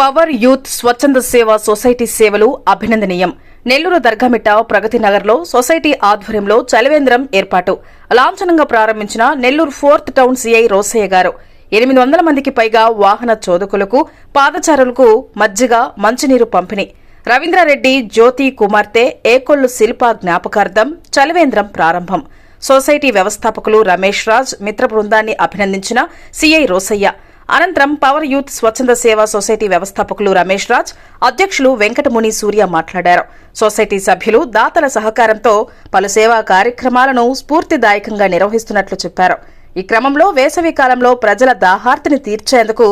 Power youth స్వచ్ఛంద సేవా society సేవలు అభినందనీయం. నెల్లూరు దర్గామిట్ట ప్రగతి నగర్లో సొసైటీ ఆధ్వర్యంలో చలివేంద్రం ఏర్పాటు. లాంఛనంగా ప్రారంభించిన Nellore fourth town CI Rosaiah గారు. ఎనిమిది వందల మందికి పైగా వాహన చోదకులకు పాదచారులకు మజ్జిగ మంచినీరు పంపిణీ. రవీంద్రారెడ్డి జ్యోతి కుమార్తె ఏకొల్లు శిల్ప జ్ఞాపకార్థం చలివేంద్రం ప్రారంభం. సొసైటీ వ్యవస్థాపకులు రమేష్ రాజ్ మిత్ర బృందాన్ని అభినందించిన సీఐ రోసయ్య. అనంతరం పవర్ యూత్ స్వచ్ఛంద సేవా సొసైటీ వ్యవస్థాపకులు రమేష్ రాజ్ అధ్యక్షులు వెంకటముని సూర్య మాట్లాడారు. సొసైటీ సభ్యులు దాతల సహకారంతో పలు సేవా కార్యక్రమాలను స్ఫూర్తిదాయకంగా నిర్వహిస్తున్నట్లు చెప్పారు. ఈ క్రమంలో వేసవి కాలంలో ప్రజల దాహార్తిని తీర్చేందుకు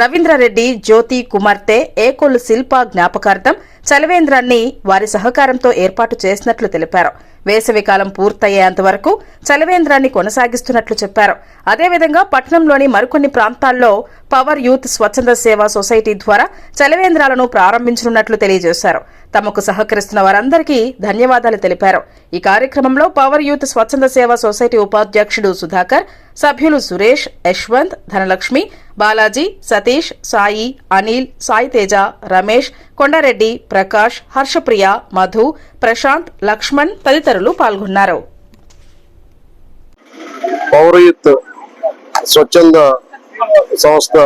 రవీంద్రారెడ్డి జ్యోతి కుమార్తె ఏకొల్లు శిల్ప జ్ఞాపకార్థం చలివేంద్రాన్ని వారి సహకారంతో ఏర్పాటు చేసినట్లు తెలిపారు. వేసవికాలం పూర్తయ్యేంత వరకు చలివేంద్రాన్ని కొనసాగిస్తున్నట్లు చెప్పారు. అదేవిధంగా పట్టణంలోని మరికొన్ని ప్రాంతాల్లో పవర్ యూత్ స్వచ్ఛంద సేవా సొసైటీ ద్వారా చలివేంద్రాలను ప్రారంభించనున్నట్లు తెలియజేశారు. తమకు సహకరిస్తున్న వారందరికీ ధన్యవాదాలు తెలిపారు. ఈ కార్యక్రమంలో పవర్ యూత్ స్వచ్ఛంద సేవా సొసైటీ ఉపాధ్యక్షుడు సుధాకర్ సభ్యులు సురేష్ యశ్వంత్ ధనలక్ష్మి బాలాజీ సతీష్ సాయి అనిల్ సాయి తేజ రమేష్ కొండారెడ్డి ప్రకాష్ హర్షప్రియ మధు ప్రశాంత్ లక్ష్మణ్ తదితరులు పాల్గొన్నారు. పౌరయుత్ స్వచ్ఛంద సంస్థ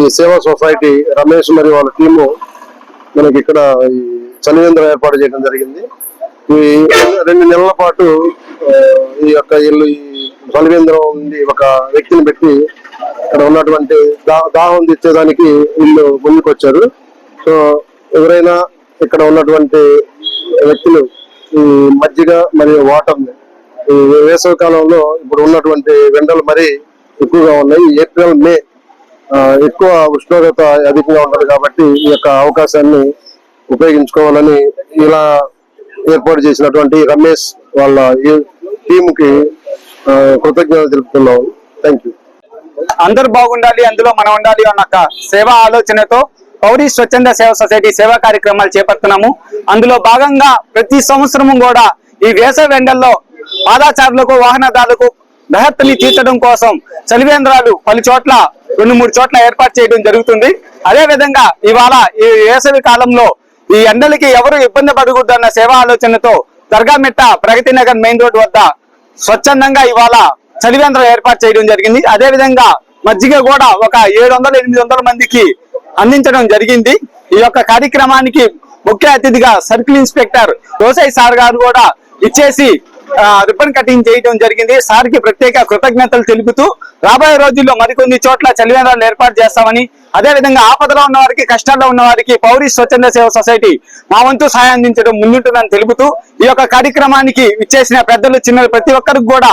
ఈ సేవా సొసైటీ రమేష్ మరియు వాళ్ళ టీము మనకి ఇక్కడ ఈ చలివేంద్రం ఏర్పాటు చేయడం జరిగింది. ఈ రెండు నెలల పాటు ఈ యొక్క ఇల్లు ఈ చలివేంద్రం నుండి ఒక వ్యక్తిని పెట్టి ఇక్కడ ఉన్నటువంటి దా- దాహం తెచ్చేదానికి వీళ్ళు ముందుకొచ్చారు. సో ఎవరైనా ఇక్కడ ఉన్నటువంటి వ్యక్తులు ఈ మజ్జిగ మరియు వాటర్ ఈ వేసవి కాలంలో ఇప్పుడు ఉన్నటువంటి ఎండలు మరీ ఎక్కువగా ఉన్నాయి. ఏప్రిల్ మే ఎక్కువ ఉష్ణోగ్రత అధికంగా ఉంటుంది కాబట్టి ఈ యొక్క అవకాశాన్ని ఉపయోగించుకోవాలని ఇలా ఏర్పాటు చేసినటువంటి రమేష్ వాళ్ళ ఈ కి కృతజ్ఞతలు తెలుపుతున్నాం. థ్యాంక్ యూ అందరు బాగుండాలి అందులో మనం ఉండాలి అన్న సేవా ఆలోచనతో పౌరీ స్వచ్ఛంద సేవ సొసైటీ సేవా కార్యక్రమాలు చేపడుతున్నాము. అందులో భాగంగా ప్రతి సంవత్సరము కూడా ఈ వేసవి ఎండల్లో పాదాచారులకు వాహనదారులకు దహత్తుని తీర్చడం కోసం చలివేంద్రాలు పలు చోట్ల రెండు మూడు చోట్ల ఏర్పాటు చేయడం జరుగుతుంది. అదే విధంగా ఇవాళ ఈ వేసవి కాలంలో ఈ ఎండలకి ఎవరు ఇబ్బంది పడకూడదన్న సేవా ఆలోచనతో దర్గామిట్ట ప్రగతి నగర్ మెయిన్ రోడ్ వద్ద స్వచ్ఛందంగా ఇవాళ చలివేంద్రం ఏర్పాటు చేయడం జరిగింది. అదే విధంగా మజ్జిగ కూడా ఒక ఏడు వందల ఎనిమిది వందల మందికి అందించడం జరిగింది. ఈ యొక్క కార్యక్రమానికి ముఖ్య అతిథిగా సర్కిల్ ఇన్స్పెక్టర్ రోసయ్య సార్ గారు కూడా ఇచ్చేసి రిబ్బన్ కటింగ్ చేయడం జరిగింది. సార్కి ప్రత్యేక కృతజ్ఞతలు తెలుపుతూ రాబోయే రోజుల్లో మరికొన్ని చోట్ల చలివేంద్రాలు ఏర్పాటు చేస్తామని అదే విధంగా ఆపదలో ఉన్న వారికి కష్టాల్లో ఉన్న వారికి పౌరి స్వచ్ఛంద సేవ సొసైటీ మా వంతు సహాయం అందించడం ముందుంటుందని తెలుపుతూ ఈ యొక్క కార్యక్రమానికి ఇచ్చేసిన పెద్దలు చిన్నలు ప్రతి ఒక్కరికి కూడా